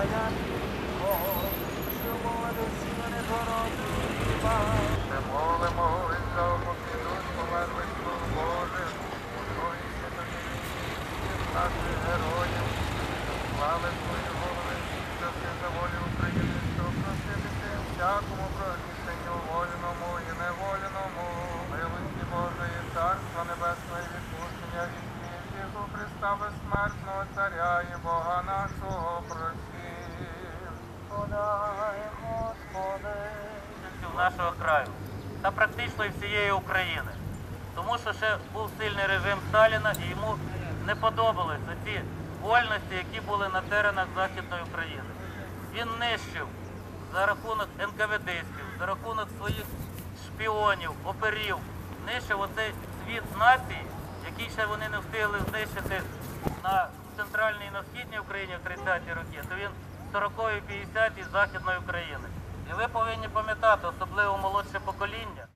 باید باش شما رسیدن کاراتون تمام ما الا مفیدون کمر به قربان خدایی که به قصد هرای слави твої голови, завдяки волі України, що простити всім всякому прохищенню вольному і невольному, милості Божої, Царства Небесної, відпущення від Ісусу Христа безсмертного Царя і Бога нашого прості. Нашого краю та практично і всієї України. Тому що ще був сильний режим Сталіна і йому не подобалися ці вольності, які були на теренах Західної України. Він нищив за рахунок НКВДистів, за рахунок своїх шпіонів, оперів, нищив оцей світ нації, який ще вони не встигли знищити на центральній і на східній Україні в 30-ті роки, то він 40-ї, 50-ті Західної України. І ви повинні пам'ятати, особливо молодше покоління.